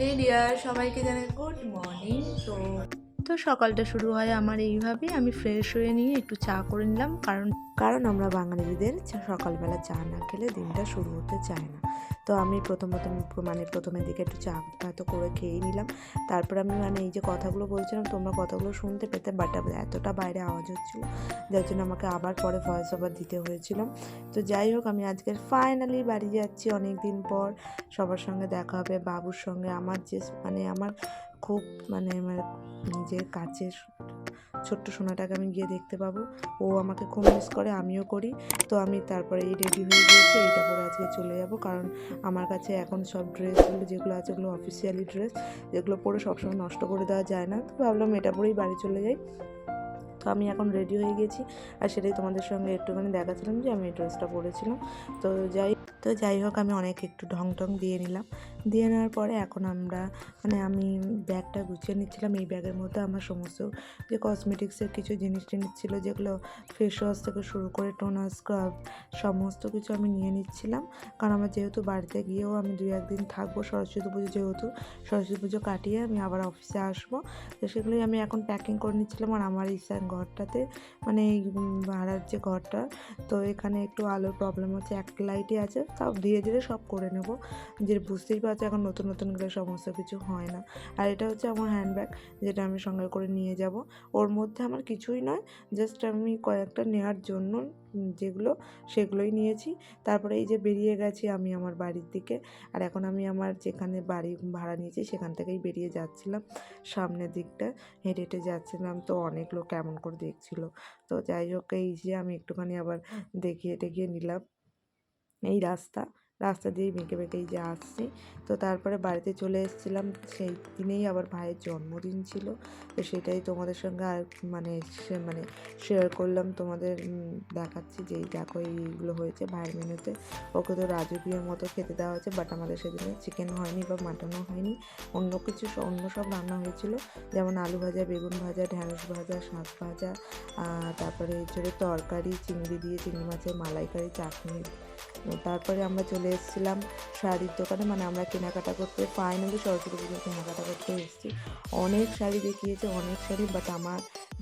এই ডিয়ার সবাইকে জানাই গুড মর্নিং তো তো সকালটা শুরু হয় আমার এইভাবেই আমি ফ্রেশ হয়ে নিয়ে একটু চা করে নিলাম, কারণ কারণ আমরা বাঙালিদের সকালবেলা চা না খেলে দিনটা শুরু হতে চায় না। তো আমি প্রথম প্রথম মানে প্রথমের দিকে একটু চা তো করে খেয়েই নিলাম। তারপর আমি মানে এই যে কথাগুলো বলছিলাম, তোমরা কথাগুলো শুনতে পেতে বাট এতটা বাইরে আওয়াজ হচ্ছিল, যার জন্য আমাকে আবার পরে ভয়েস ওভার দিতে হয়েছিল। তো যাই হোক, আমি আজকের ফাইনালি বাড়ি যাচ্ছি অনেক দিন পর। সবার সঙ্গে দেখা হবে, বাবুর সঙ্গে। আমার যে মানে আমার খুব মানে আমার নিজের কাছের ছোট্ট সোনাটাকে আমি গিয়ে দেখতে পাবো। ও আমাকে খুব মিস করে, আমিও করি। তো আমি তারপরে এই রেডি হয়ে গিয়েছি, এইটা পরে আজকে চলে যাব। কারণ আমার কাছে এখন সব ড্রেসগুলো যেগুলো আছে ওগুলো অফিসিয়ালি ড্রেস যেগুলো পরে সবসময় নষ্ট করে দেওয়া যায় না। তো ভাবলাম এটা পরেই বাড়ি চলে যাই। তো আমি এখন রেডি হয়ে গেছি। আর সেটাই তোমাদের সঙ্গে একটুখানি দেখাচ্ছিলাম যে আমি এই ড্রেসটা পরেছিলাম। তো যাই তো যাই হোক, আমি অনেক একটু ঢং টং দিয়ে নিলাম। দিয়ে নেওয়ার পরে এখন আমরা মানে আমি ব্যাগটা গুছিয়ে নিচ্ছিলাম। এই ব্যাগের মধ্যে আমার সমস্ত যে কসমেটিক্সের কিছু জিনিস টিনিস ছিল, যেগুলো ফেস ওয়াশ থেকে শুরু করে টোনার স্ক্রাব সমস্ত কিছু আমি নিয়ে নিচ্ছিলাম। কারণ আমার যেহেতু বাড়িতে গিয়েও আমি দুই একদিন থাকব, সরস্বতী পুজো যেহেতু, সরস্বতী পুজো কাটিয়ে আমি আবার অফিসে আসব। তো সেগুলোই আমি এখন প্যাকিং করে নিচ্ছিলাম। আর আমার এই ঘরটাতে মানে এই ভাড়ার যে ঘরটা, তো এখানে একটু আলোর প্রবলেম হচ্ছে, এক লাইটই আছে, তাও ধীরে ধীরে সব করে নেব। যে বুঝতেই পারছ, এখন নতুন নতুন গেলে সমস্ত কিছু হয় না। আর এটা হচ্ছে আমার হ্যান্ডব্যাগ যেটা আমি সঙ্গে করে নিয়ে যাব। ওর মধ্যে আমার কিছুই নয় জাস্ট আমি কয়েকটা নেওয়ার জন্য যেগুলো সেগুলোই নিয়েছি। তারপরে এই যে বেরিয়ে গেছি আমি আমার বাড়ির দিকে। আর এখন আমি আমার যেখানে বাড়ি ভাড়া নিয়েছি সেখান থেকেই বেরিয়ে যাচ্ছিলাম সামনের দিকটা। হেঁটে হেঁটে যাচ্ছিলাম তো অনেক লোক কেমন করে দেখছিল। তো যাই হোক, এই যে আমি একটুখানি আবার দেখিয়ে টেকিয়ে নিলাম। এই রাস্তা রাস্তা দিয়ে বেঁকে বেঁকেই যে আসছি। তো তারপরে বাড়িতে চলে এসেছিলাম। সেই দিনেই আবার ভাইয়ের জন্মদিন ছিল। তো সেটাই তোমাদের সঙ্গে আর মানে মানে শেয়ার করলাম। তোমাদের দেখাচ্ছি যে দেখো এইগুলো হয়েছে ভাইয়ের মেনুতে। ওকে তো রাজকীয়ের মতো খেতে দেওয়া হয়েছে বাট আমাদের সেদিনে চিকেন হয়নি বা মাটনও হয়নি। অন্য কিছু অন্য সব রান্না হয়েছিল। যেমন আলু ভাজা, বেগুন ভাজা ঢ্যাঁড়স ভাজা, শাক ভাজা তারপরে এছাড়া তরকারি, চিংড়ি দিয়ে চিংড়ি মাছের মালাইকারি, চাটনি। তারপরে আমরা চলে এসেছিলাম শাড়ির দোকানে মানে আমরা কেনাকাটা করতে ফাইনালি সরস্বতী পুজোর কেনাকাটা করতে এসেছি। অনেক শাড়ি দেখিয়েছে, অনেক শাড়ি বাট আমার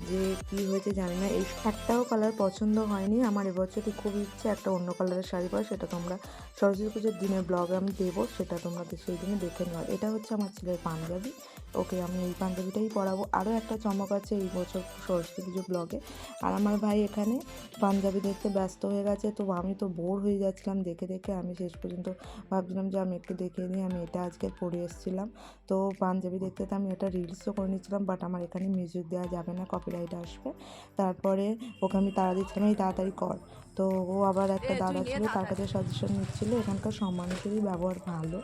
যে কি হয়েছে জানি না। এই একটাও কালার পছন্দ হয়নি। আমার এবছরটি খুব ইচ্ছে একটা অন্য কালারের শাড়ি পাওয়া সেটা তোমরা সরস্বতী পুজোর দিনের ব্লগে আমি দেবো, সেটা তোমরা সেই দিনে দেখে নেওয়া এটা হচ্ছে আমার ছেলের পাঞ্জাবি ওকে আমি এই পাঞ্জাবিটাই পরাবো আরও একটা চমক আছে এই বছর সরস্বতী পুজো ব্লগে আর আমার ভাই এখানে পাঞ্জাবি দেখতে ব্যস্ত হয়ে গেছে তো আমি তো বোর হয়ে যাচ্ছিলাম দেখে দেখে। আমি শেষ পর্যন্ত ভাবছিলাম যে আমি একটু দেখে নিই আমি এটা আজকে পরে এসেছিলাম। তো পাঞ্জাবি দেখতে তো আমি এটা রিলসও করে নিচ্ছিলাম বাট আমার এখানে মিউজিক দেওয়া যাবে না কপিরাইট আসবে। তারপরে ওকে আমি তাড়া দিচ্ছিলাম এই তাড়াতাড়ি কর। তো ও আবার একটা দাদা ছিল তার কাছে সাজেশন নিচ্ছিল এখানকার সব মানুষেরই ব্যবহার ভালো।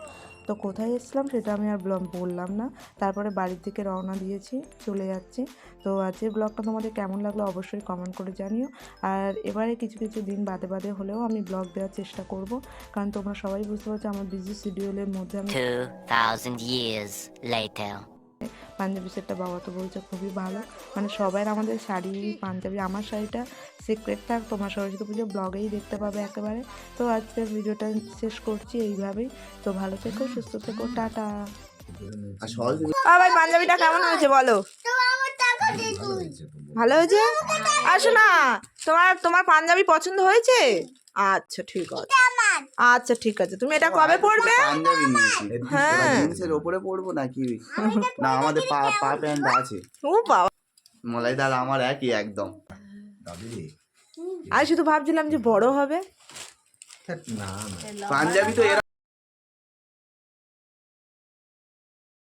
তো কোথায় এসেছিলাম সেটা আমি আর ব্লগ বললাম না। তারপরে বাড়ির দিকে রওনা দিয়েছি চলে যাচ্ছি। তো আজকের ব্লগটা তোমাদের কেমন লাগল অবশ্যই কমেন্ট করে জানিও। আর এবারে কিছু কিছু দিন বাদে বাদে হলেও আমি ব্লগ দেওয়ার চেষ্টা করব। কারণ তোমরা সবাই বুঝতে পারছ আমার বিজি শিডিউলের মধ্যে আমি 2,000 years later. পাঞ্জাবি সেটটা বাবা তো বলছে খুবই ভালো। মানে সবাই আমাদের শাড়ি পাঞ্জাবি আমার শাড়িটা সিক্রেট থাক তোমার সরস্বতী পুজো ব্লগেই দেখতে পাবে একেবারে। তো আজকের ভিডিওটা শেষ করছি এইভাবেই। তো ভালো থেকো সুস্থ থেকো টাটা। আর ভাই পাঞ্জাবিটা কেমন হয়েছে বলো? ভালো হয়েছে? আসো না তোমার তোমার পাঞ্জাবি পছন্দ হয়েছে? আচ্ছা ঠিক আছে। আচ্ছা ঠিক আছে। তুমি এটা কবে পড়বে হ্যাঁ। জিন্সের ওপরে পড়ব নাকি? না আমাদের পা পা প্যান্ট আছে। ও বাবা। মলাইদার আমার একই একদম। আর শুধু ভাবছিলাম যে বড় হবে। পাঞ্জাবি তো এরকম